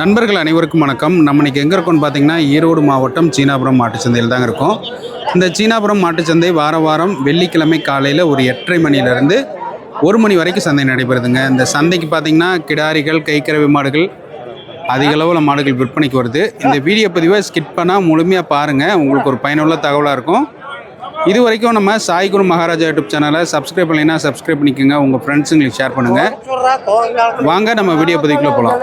நண்பர்கள் அனைவருக்கும் வணக்கம். நம்ம இன்னைக்கு எங்கே இருக்கோம்னு பார்த்தீங்கன்னா ஈரோடு மாவட்டம் சீனாபுரம் மாட்டுச்சந்தையில் தாங்க இருக்கோம். இந்த சீனாபுரம் மாட்டுச்சந்தை வார வாரம் வெள்ளிக்கிழமை காலையில் ஒரு எட்டரை மணிலேருந்து ஒரு மணி வரைக்கும் சந்தை நடைபெறுதுங்க. இந்த சந்தைக்கு பார்த்தீங்கன்னா கிடாரிகள் கைக்கறவை மாடுகள் அதிக அளவில் மாடுகள் விற்பனைக்கு வருது. இந்த வீடியோ பதிவை ஸ்கிப் பண்ணால் முழுமையாக பாருங்கள் உங்களுக்கு ஒரு பயனுள்ள தகவலாக இருக்கும். இது வரைக்கும் நம்ம சாய்குரு மகாராஜா யூடியூப் சேனலை சப்ஸ்கிரைப் பண்ணலைன்னா சப்ஸ்கிரைப் பண்ணிக்கோங்க. உங்கள் ஃப்ரெண்ட்ஸுங்களுக்கு ஷேர் பண்ணுங்கள் வாங்க நம்ம வீடியோ பதிவுக்குள்ளே போகலாம்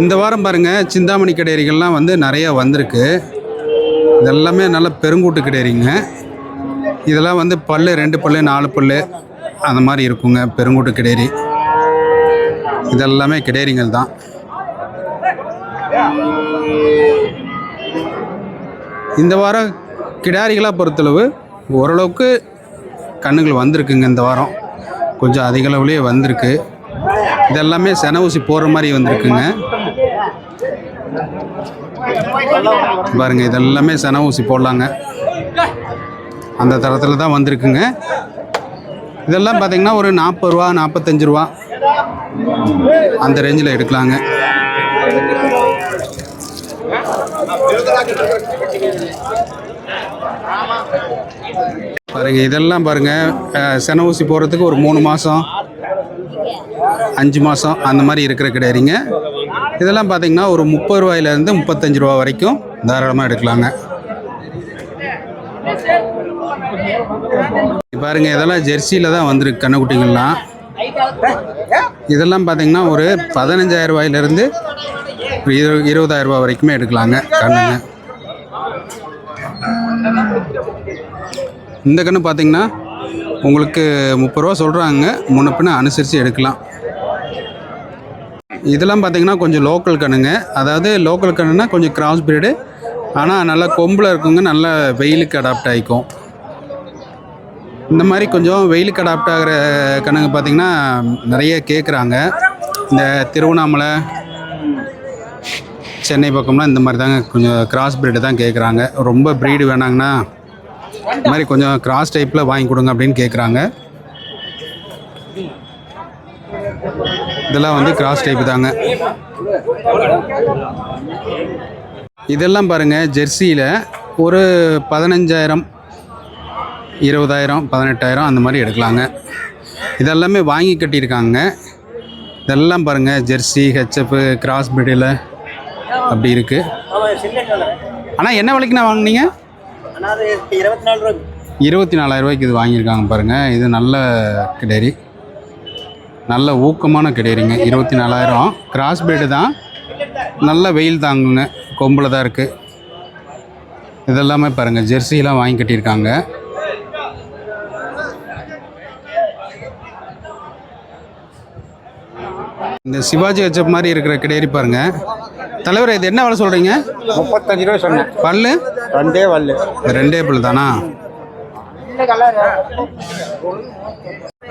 இந்த வாரம் பாருங்கள் சிந்தாமணி கிடையறிகள்லாம் வந்து நிறையா வந்திருக்கு. இதெல்லாமே நல்ல பெருங்கூட்டு கிடையறிங்க. இதெல்லாம் வந்து பல்லு ரெண்டு பல்லு நாலு பல்லு அந்த மாதிரி இருக்குங்க பெருங்கூட்டு கிடையறி. இதெல்லாமே கிடையறிங்கள் தான். இந்த வாரம் கிடாரிகளாக பொறுத்தளவு ஓரளவுக்கு கண்ணுகள் வந்திருக்குங்க இந்த வாரம். கொஞ்சம் அதிக அளவுலேயே வந்திருக்கு. இதெல்லாமே சென ஊசி போடுற மாதிரி வந்திருக்குங்க. பாருங்க இதெல்லாமே சென ஊசி போடலாங்க. அந்த தரத்தில் தான் வந்திருக்குங்க. இதெல்லாம் பார்த்தீங்கன்னா ஒரு நாற்பது ரூபா நாற்பத்தஞ்சு ரூபா அந்த ரேஞ்சில் எடுக்கலாங்க. பாருங்க இதெல்லாம் பாருங்க. சென ஊசி போகிறதுக்கு ஒரு மூணு மாதம் அஞ்சு மாதம் அந்த மாதிரி இருக்கிற கிடையாதுங்க. இதெல்லாம் பார்த்தீங்கன்னா ஒரு முப்பது ரூபாயிலேருந்து முப்பத்தஞ்சு ரூபா வரைக்கும் தாராளமாக எடுக்கலாங்க. பாருங்க இதெல்லாம் ஜெர்சியில் தான் வந்திருக்கு கண்ணுக்குட்டிங்கள்லாம் இதெல்லாம் பார்த்தீங்கன்னா ஒரு பதினஞ்சாயிரம் ரூபாயிலேருந்து இரு இருபதாயிரம் ரூபா வரைக்குமே எடுக்கலாங்க கண்ணுங்க. இந்த கன்று பார்த்தீங்கன்னா உங்களுக்கு முப்பது ரூபா சொல்கிறாங்க முன்ன பின்ன அனுசரித்து எடுக்கலாம். இதெல்லாம் பார்த்தீங்கன்னா கொஞ்சம் லோக்கல் கண்ணுங்க அதாவது லோக்கல் கண்ணுனா கொஞ்சம் கிராஸ் பிரீடு ஆனால் நல்லா கொம்பில் இருக்குங்க. நல்லா வெயிலுக்கு அடாப்ட் ஆகிக்கும் இந்த மாதிரி கொஞ்சம் வெயிலுக்கு அடாப்ட் ஆகிற கணக்கு பார்த்திங்கன்னா நிறைய கேட்குறாங்க இந்த திருவண்ணாமலை சென்னை பக்கம்லாம் இந்த மாதிரி தாங்க கொஞ்சம் கிராஸ் பிரீடு தான் கேட்குறாங்க ரொம்ப ப்ரீடு வேணாங்கன்னா இந்த மாதிரி கொஞ்சம் கிராஸ் டைப்பில் வாங்கி கொடுங்க அப்படின்னு கேட்குறாங்க இதெல்லாம் வந்து கிராஸ் டைப் தாங்க. இதெல்லாம் பாருங்கள் ஜெர்சியில் ஒரு பதினஞ்சாயிரம் இருபதாயிரம் பதினெட்டாயிரம் அந்த மாதிரி எடுக்கலாங்க. இதெல்லாமே வாங்கி கட்டியிருக்காங்க. இதெல்லாம் பாருங்கள் ஜெர்சி ஹெச்எஃப் கிராஸ் பிரீடில் அப்படி இருக்குது ஆனால் என்ன விலைக்குண்ணா வாங்குனீங்க? இருபத்தி நாலு ரூபாய் இருபத்தி நாலாயிரம் ரூபாய்க்கு இது வாங்கியிருக்காங்க பாருங்கள் இது நல்ல கிடேரி. நல்ல ஊக்கமான கிடேரிங்க. இருபத்தி நாலாயிரம் கிராஸ் பிரீடு தான். நல்ல வெயில் தாங்குங்க கொம்பில் தான் இருக்குது இதெல்லாமே பாருங்கள் ஜெர்சிலாம் வாங்கி கட்டியிருக்காங்க. இந்த சிவாஜி ஹெச்எப் மாதிரி இருக்கிற கிடேரி பாருங்கள் தலைவர் இது என்ன வேலை சொல்கிறீங்க முப்பத்தஞ்சு ரூபா சொன்னேன். பல்லு? ரெண்டே வல்லு ரெண்டே பல் தானா?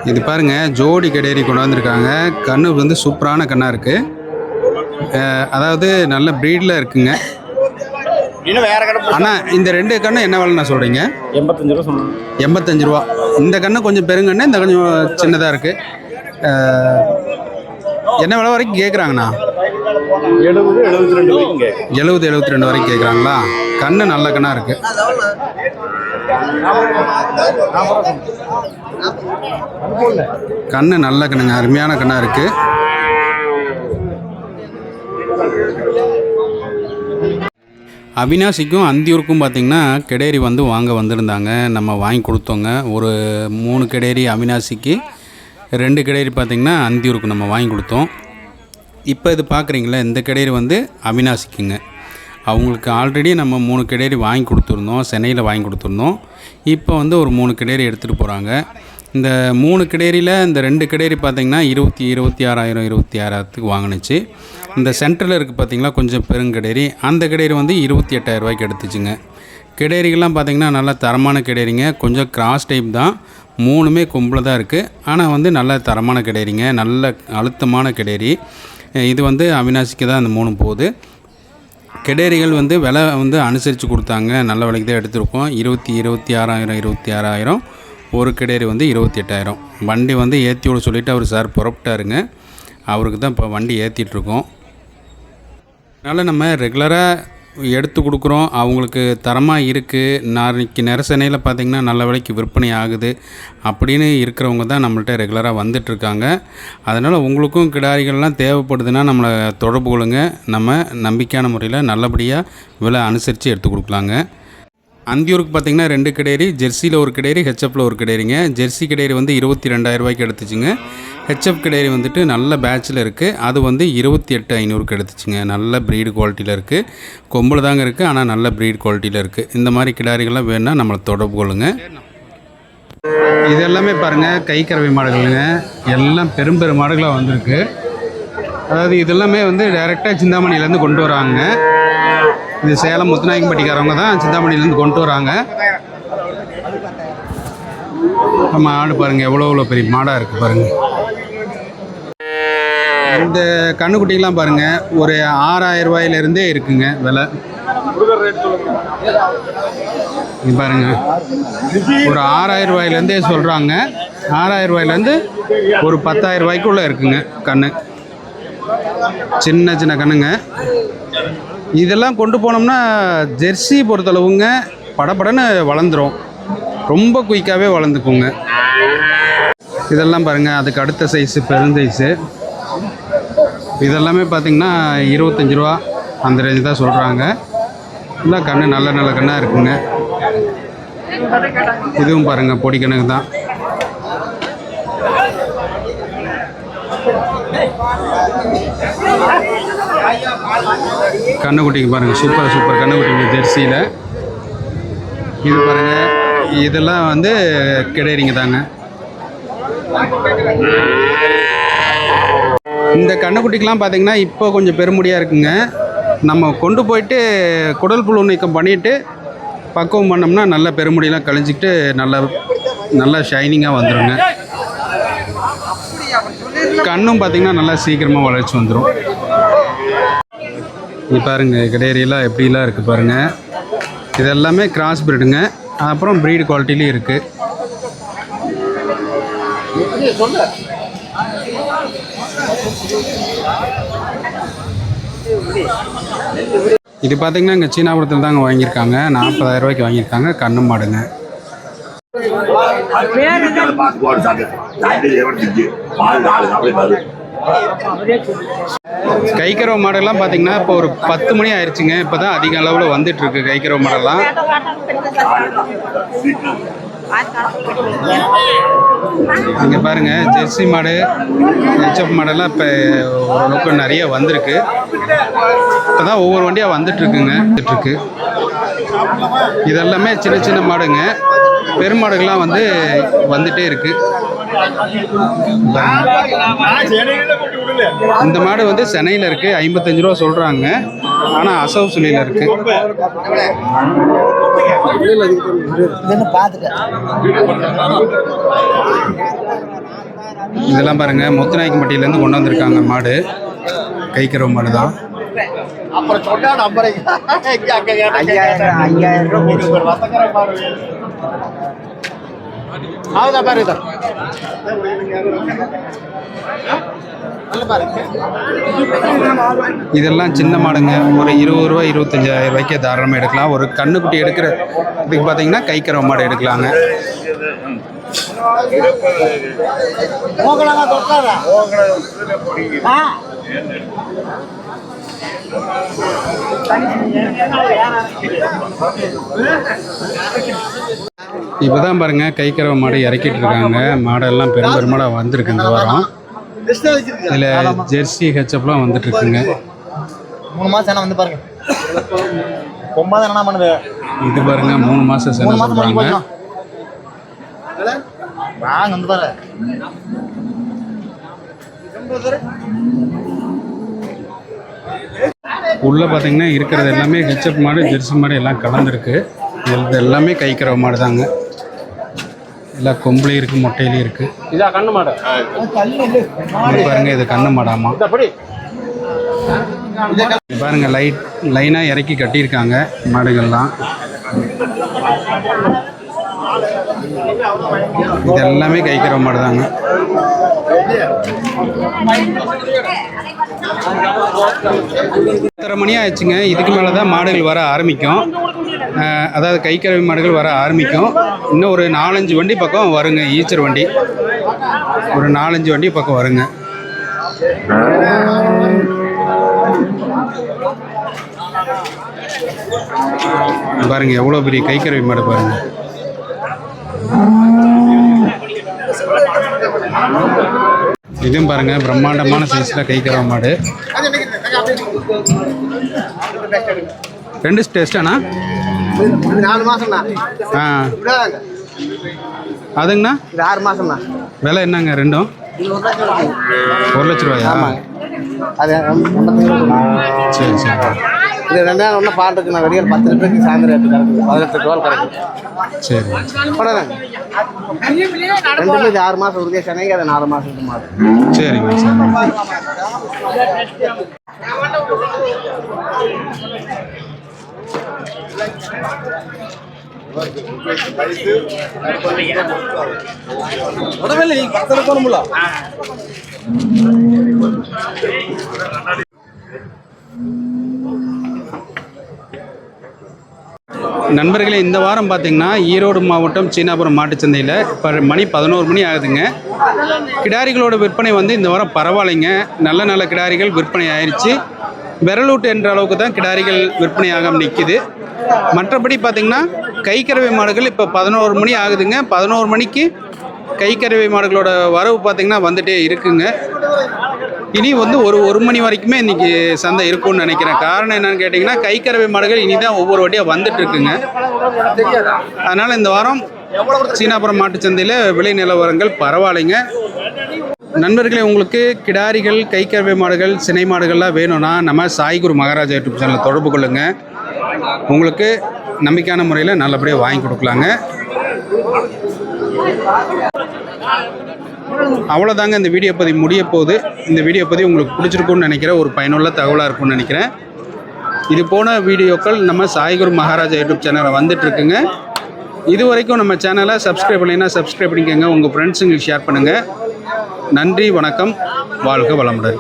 இது பாருங்க ஜோடி கடேரி கொண்டு வந்திருக்காங்க. கண்ணு வந்து சூப்பரான கண்ணாக இருக்குது அதாவது நல்ல ப்ரீடில் இருக்குங்க. ஆனால் இந்த ரெண்டு கண்ணு என்ன விலைண்ணா சொல்கிறீங்க எண்பத்தஞ்சு ரூபா சொன்னேன். எண்பத்தஞ்சு ரூபா. இந்த கண்ணு கொஞ்சம் பெருங்கண்ணு இந்த கொஞ்சம் சின்னதாக இருக்குது என்ன விலை வரைக்கும் கேட்குறாங்கண்ணா எழுபது எழுபத்தி ரெண்டு வரைக்கும் கேட்கும் எழுபது எழுபத்தி ரெண்டு வரைக்கும் கேட்குறாங்களா? கண்ணு நல்ல கண்ணாக இருக்குது கண்ணு நல்ல கண்ணுங்க அருமையான கண்ணாக இருக்குது அவினாசிக்கும் அந்தியூருக்கும் பார்த்திங்கன்னா கெடேரி வந்து வாங்க வந்திருந்தாங்க. நம்ம வாங்கி கொடுத்தோங்க. ஒரு மூணு கெடேரி அவினாசிக்கு ரெண்டு கெடேரி பார்த்திங்கன்னா அந்தியூருக்கு நம்ம வாங்கி கொடுத்தோம். இப்போ இது பார்க்குறீங்களா இந்த கெடேரி வந்து அவினாசிக்குங்க. அவங்களுக்கு ஆல்ரெடி நம்ம மூணு கிடேரி வாங்கி கொடுத்துருந்தோம் சென்னையில் வாங்கி கொடுத்துருந்தோம். இப்போ வந்து ஒரு மூணு கிடேரி எடுத்துகிட்டு போகிறாங்க இந்த மூணு கிடேரியில் இந்த ரெண்டு கிடேரி பார்த்திங்கன்னா இருபத்தி இருபத்தி ஆறாயிரம் இருபத்தி ஆறாயிரத்துக்கு வாங்கினுச்சு. இந்த சென்டரில் இருக்குது பார்த்திங்களா கொஞ்சம் பெருங்கிடேரி அந்த கிடேரி வந்து இருபத்தி எட்டாயிரம் ரூபாய்க்கு எடுத்துச்சுங்க. கிடேரிகள்லாம் பார்த்திங்கன்னா நல்லா தரமான கிடேரிங்க கொஞ்சம் கிராஸ் டைப் தான். மூணுமே கும்பலாக தான் இருக்குது ஆனால் வந்து நல்ல தரமான கிடேரிங்க நல்ல அழுத்தமான கிடேரி இது வந்து அவினாசிக்கு தான் அந்த மூணு போகுது. கெடேரிகள் வந்து விலை வந்து அனுசரித்து கொடுத்தாங்க. நல்ல விலைக்கு தான் எடுத்திருக்கோம். இருபத்தி இருபத்தி ஆறாயிரம் இருபத்தி ஆறாயிரம். ஒரு கெடேரி வந்து இருபத்தி எட்டாயிரம். வண்டி வந்து ஏற்றி விட சொல்லிவிட்டு அவர் சார் புறப்பட்டாருங்க. அவருக்கு தான் இப்போ வண்டி ஏற்றிட்டுருக்கோம் அதனால் நம்ம ரெகுலராக எடுத்து கொடுக்குறோம். அவங்களுக்கு தரமாக இருக்குது நாளைக்கு நெரசனையில் பார்த்திங்கன்னா நல்ல விலைக்கு விற்பனை ஆகுது. அப்படின்னு இருக்கிறவங்க தான் நம்மள்ட்ட ரெகுலராக வந்துட்டுருக்காங்க அதனால் உங்களுக்கும் கிடாரிகள்லாம் தேவைப்படுதுன்னா நம்மளை தொடர்பு கொள்ளுங்க. நம்ம நம்பிக்கையான முறையில் நல்லபடியாக விலை அனுசரித்து எடுத்து கொடுக்கலாங்க. அந்தியூருக்கு பார்த்தீங்கன்னா ரெண்டு கிடேரி ஜெர்சியில் ஒரு கிடேரி ஹெச்எஃப்பில் ஒரு கிடேரிங்க. ஜெர்சி கிடேரி வந்து இருபத்தி ரெண்டாயிரம் ரூபாய்க்கு எடுத்துச்சுங்க. ஹெச்எஃப் கிடேரி வந்துட்டு நல்ல பேட்சில் இருக்குது அது வந்து இருபத்தி எட்டு ஐநூறுக்கு எடுத்துச்சுங்க. நல்ல ப்ரீடு குவாலிட்டியில் இருக்குது கொம்பில் தாங்க இருக்குது ஆனால் நல்ல ப்ரீடு குவாலிட்டியில் இருக்குது இந்த மாதிரி கிடாரிகள்லாம் வேணும்னா நம்மளை தொடர்பு கொள்ளுங்க. இது எல்லாமே பாருங்கள் கை கறவை மாடுகளுங்க. எல்லாம் பெரும் பெரும் மாடுகளாக வந்திருக்கு. அதாவது இதெல்லாமே வந்து டைரெக்டாக சிந்தாமணிலேருந்து கொண்டு வராங்க. இது சேலம் முத்துநாயக்கம்பட்டிக்காரவங்க தான் சிந்தாமணிலேருந்து கொண்டு வராங்க. நம்ம ஆடு பாருங்கள் எவ்வளோ எவ்வளோ பெரிய மாடாக இருக்குது பாருங்கள் இந்த கண்ணுக்குட்டிலாம் பாருங்கள் ஒரு ஆறாயிரம் ரூபாயிலேருந்தே இருக்குங்க விலை. பாருங்க. ஒரு ஆறாயிரம் ரூபாயிலேருந்தே சொல்கிறாங்க ஆறாயிரம் ரூபாயிலேருந்து ஒரு பத்தாயிரம் ரூபாய்க்குள்ளே இருக்குங்க கண்ணு. சின்ன சின்ன கண்ணுங்க. இதெல்லாம் கொண்டு போனோம்னா ஜெர்சி பொறுத்தளவுங்க படப்படன்னு வளர்ந்துரும். ரொம்ப குயிக்காகவே வளர்ந்துக்குங்க. இதெல்லாம் பாருங்கள் அதுக்கு அடுத்த சைஸு பெருந்தைஸு இதெல்லாமே பார்த்திங்கன்னா இருபத்தஞ்சி ரூபா அந்த ரேஞ்சு தான் சொல்கிறாங்க இல்லை கண்ணு நல்ல நல்ல கண்ணாக இருக்குங்க. இதுவும் பாருங்கள் பொடி கணக்கு தான். கண்ணுக்குட்டிக்கு பாருங்கள் சூப்பர் சூப்பர் கண்ணுக்குட்டிங்க ஜெர்சியில். இது பாருங்கள் இதெல்லாம் வந்து கிடையிறீங்க தாங்க. இந்த கண்ணுக்குட்டிக்கெலாம் பார்த்தீங்கன்னா இப்போ கொஞ்சம் பெருமுடியாக இருக்குங்க. நம்ம கொண்டு போயிட்டு குடல் புழு நீக்கம் பண்ணிவிட்டு பக்குவம் பண்ணோம்னா நல்ல பெருமுடியெல்லாம் கழிஞ்சிக்கிட்டு நல்ல நல்லா ஷைனிங்காக வந்துடுங்க கண்ணும் பார்த்தீங்கன்னா நல்லா சீக்கிரமாக வளர்ச்சி வந்துடும் இது பாருங்க கிடையறியெல்லாம் எப்படிலாம் இருக்குது பாருங்கள் இது எல்லாமே கிராஸ் ப்ரீடுங்க அப்புறம் ப்ரீடு குவாலிட்டிலையும் இருக்குது இது பார்த்தீங்கன்னா இங்கே சீனாபுரத்தில் தாங்க வாங்கியிருக்காங்க. நாற்பதாயிரம் ரூபாய்க்கு வாங்கியிருக்காங்க. கண்ணு மாடுங்க. கைக்கரவ மாடெல்லாம் பார்த்தீங்கன்னா இப்போ ஒரு பத்து மணி ஆயிடுச்சுங்க இப்போ தான் அதிக அளவில் வந்துட்டு இருக்கு கைக்கரவ மாடெல்லாம். இங்கே பாருங்க ஜெர்சி மாடு ஹெச்எஃப் மாடெல்லாம் இப்போ ஓரளவுக்கு நிறைய வந்திருக்கு. இப்போ தான் ஒவ்வொரு வண்டியாக வந்துட்டு இருக்குங்க. வந்துட்டு இருக்கு. இதெல்லாமே சின்ன சின்ன மாடுங்க. பெருமாடுகள்லாம் வந்து வந்துட்டே இருக்கு. இந்த மாடு வந்து சென்னையில் இருக்கு. ஐம்பத்தஞ்சு ரூபா சொல்றாங்க. ஆனால் அசவு சுழியில் இருக்கு இதெல்லாம் பாருங்க. முத்துநாயக்கம்பட்டியிலேருந்து கொண்டு வந்திருக்காங்க மாடு. கைக்கரவு மாடு தான் அப்புறம் சொன்னா நம்புறீங்க ஐயாயிரம் ஐயாயிரம் இதெல்லாம் சின்ன மாடுங்க. ஒரு இருபது ரூபா இருபத்தஞ்சாயிரம் ரூபாய்க்கு தாராளமாக எடுக்கலாம். ஒரு கண்ணுக்குட்டி எடுக்கிற இதுக்கு பார்த்தீங்கன்னா கைக்கரவு மாடு எடுக்கலாங்க. தொட்டாரா? ஆ? இப்போ தான் பாருங்க கைக்கரவை மாடு இறக்கிட்டு இருக்காங்க. மாடெல்லாம் பெரும் பெருமாடாக வந்திருக்கு இந்த வாரம். இதில் ஜெர்சி ஹெச்எப்லாம் வந்துட்டு இருக்குங்க. மூணு மாசம் என்ன வந்து பாருங்க. ஒன்பது என்ன பண்ணுது? இது பாருங்க மூணு மாதம் மூணு சென்ன வாங்க வந்து பாரு. உள்ளே பார்த்தீங்கன்னா இருக்கிறது எல்லாமே ஹெச்எப் மாடு ஜெர்சி மாடு எல்லாம் கலந்துருக்கு. இது எல்லாமே கைக்கரவை மாடு தாங்க. எல்லாம் கொம்புலையும் இருக்குது மொட்டையிலையும் இருக்குது இதா கண்ணு மாடு? பாருங்க இது கண்ணு மாடாமா பாருங்க லைட் லைனாக இறக்கி கட்டியிருக்காங்க மாடுகள்லாம். இது எல்லாமே கைக்கிற மாடு தாங்க. எத்தனை மணி ஆயிடுச்சுங்க. இதுக்கு மேலே தான் மாடுகள் வர ஆரம்பிக்கும். அதாவது கைக்கறவை மாடுகள் வர ஆரம்பிக்கும். இன்னும் ஒரு நாலஞ்சு வண்டி பக்கம் வருங்க ஈச்சர் வண்டி. ஒரு நாலஞ்சு வண்டி பக்கம் வருங்க. பாருங்க எவ்வளோ பெரிய கைக்கறவை மாடு பாருங்க. இதுவும் பாருங்க பிரம்மாண்டமான சைஸில் கைக்கறவை மாடு. ரெண்டு டேஸ்டாண்ணா இது நாலு மாசம்ண்ணா ஆ. அதுங்கண்ணா? ஆறு மாசம்ண்ணா. விலை என்னங்க ரெண்டும். ஒரு லட்ச ரூபாயா? அது எண்பத்தஞ்சு ரூபா. சரி சரி இது ரெண்டாயிரம் ஒன்று பால் இருக்குண்ணா வெளியில் பத்து லிட்டருக்கு சாயந்தரம் ரேட்டு கிடக்குது பதினெட்டு ரூபா கிடக்குது சரி போடாதாங்க ரெண்டுமே இது ஆறு மாதம் உறுதியாக சென்னைக்கு அது நாலு மாதம் இது மாதம் சரிங்க சரி நண்பர்களே இந்த வாரம் பார்த்தீங்கன்னா ஈரோடு மாவட்டம் சீனாபுரம் மாட்டுச்சந்தையில் இப்போ மணி பதினோரு மணி ஆகுதுங்க. கிடாரிகளோட விற்பனை வந்து இந்த வாரம் பரவாயில்லைங்க. நல்ல நல்ல கிடாரிகள் விற்பனை ஆயிடுச்சு விரலூட்டு என்ற அளவுக்கு தான் கிடாரிகள் விற்பனையாக நிற்கிது மற்றபடி பார்த்திங்கன்னா கைக்கறவை மாடுகள் இப்போ பதினோரு மணி ஆகுதுங்க. பதினோரு மணிக்கு கைக்கறவை மாடுகளோட வரவு பார்த்தீங்கன்னா வந்துட்டே இருக்குங்க. இனி வந்து ஒரு ஒரு மணி வரைக்குமே இன்னைக்கு சந்தை இருக்கும்னு நினைக்கிறேன். காரணம் என்னன்னு கேட்டிங்கன்னா கைக்கறவை மாடுகள் இனி தான் ஒவ்வொரு வாட்டியாக வந்துட்டு இருக்குங்க அதனால் இந்த வாரம் சீனாபுரம் மாட்டுச்சந்தையில் விலை நிலவரங்கள் பரவாயில்லைங்க. நண்பர்களே உங்களுக்கு கிடாரிகள் கைக்கறவை மாடுகள் சினை மாடுகள்லாம் வேணும்னா நம்ம சாய்குரு மகாராஜா யூடியூப் சேனலில் தொடர்பு கொள்ளுங்கள் உங்களுக்கு நம்பிக்கையான முறையில் நல்லபடியாக வாங்கி கொடுக்கலாங்க. அவ்வளோதாங்க இந்த வீடியோ பதிவு முடிய போகுது. இந்த வீடியோ பதிவு உங்களுக்கு பிடிச்சிருக்கும்னு நினைக்கிறேன். ஒரு பயனுள்ள தகவலாக இருக்கும்னு நினைக்கிறேன். இது போன வீடியோக்கள் நம்ம சாய்குரு மகாராஜா யூடியூப் சேனலில் வந்துட்டுருக்குங்க இது வரைக்கும் நம்ம சேனலை சப்ஸ்கிரைப் பண்ணலைன்னா சப்ஸ்கிரைப் பண்ணிக்கோங்க. உங்கள் ஃப்ரெண்ட்ஸுங்களுக்கு ஷேர் பண்ணுங்கள் நன்றி வணக்கம். வாழ்க வளமுடன்.